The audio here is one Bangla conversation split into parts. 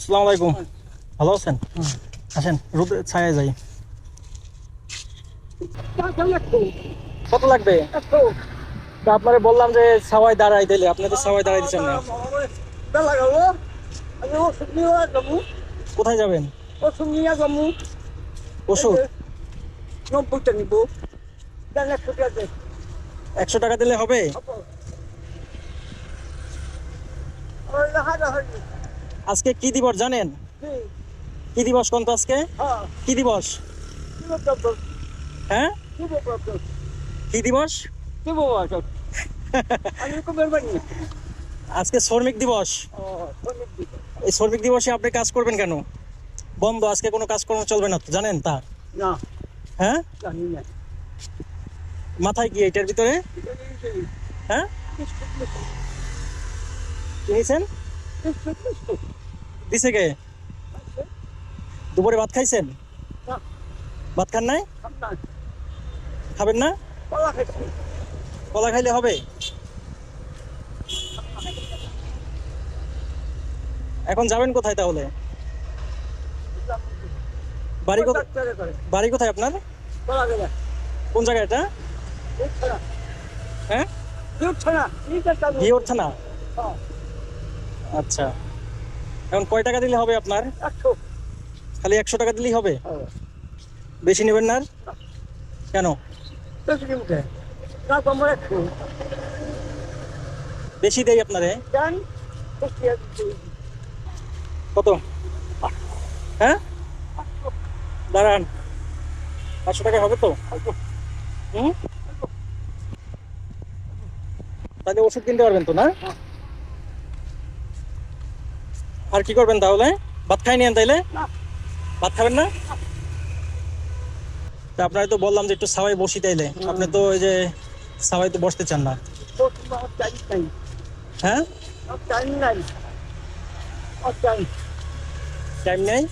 আসসালামু আলাইকুম ভালো আছেন আসেন রোদে ছায়া যাই কত লাগবে তা আপনারে বললাম যে সাওয়াই দাঁড়াই দিলে আপনি তো সাওয়াই দাঁড়াই দিচ্ছেন না। কোথায় যাবেন? ওষুধ একশো টাকা দিলে হবে? আজকে কি দিবস জানেন? কি দিবস কোন তো আজকে? কি দিবস? হ্যাঁ? কি দিবস? আজকে শ্রমিক দিবস। এই শ্রমিক দিবসে আপনি কাজ করবেন কেন? বন্ধ আজকে কোনো কাজকর্ম চলবে না তো জানেন তা না। হ্যাঁ? মাথায় কি এটার ভিতরে? হ্যাঁ? দিছে কে? দুপুরে ভাত খাইছেন? ভাত খান নাই? খাবেন না? কলা খাইলে হবে? এখন যাবেন কোথায় তাহলে? বাড়ি কোথায় বাড়ি কোথায় আপনার? কোন জায়গায় এটা? হ্যাঁ? থানা? আচ্ছা। এখন কয় টাকা দিলে হবে আপনার? খালি একশো টাকা দিলেই হবে? বেশি নেবেন না কেন? বেশি দেই আপনারে? কত? হ্যাঁ? দাঁড়ান। পাঁচশো টাকা হবে তো? হুম? তাহলে ওষুধ কিনতে পারবেন তো না? আর কি করবেন তাহলে? ভাত খাই নিয়েন তাইলে? ভাত খাবেন না? তা আপনার তো বললাম যে একটু সাওয়াই বসি তাইলে। আপনি তো ওই যে সাওয়াই তো বসতে চান না। হ্যাঁ? টাইম নেই?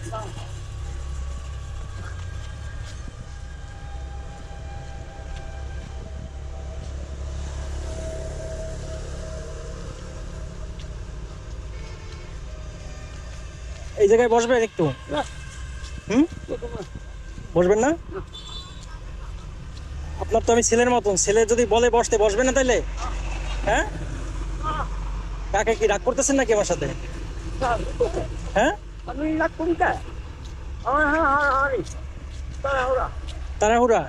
এই জায়গায় বসবেন একটু। হুম? বসবেন না? আপনার তো আমি ছেলের মতন। ছেলে যদি বলে বসতে বসবে না তাইলে? হ্যাঁ? কাকে কি রাগ করতেছেন নাকি আমার সাথে? হ্যাঁ? হ্যাঁ হ্যাঁ হ্যাঁ তারা তাড়াহুড়া।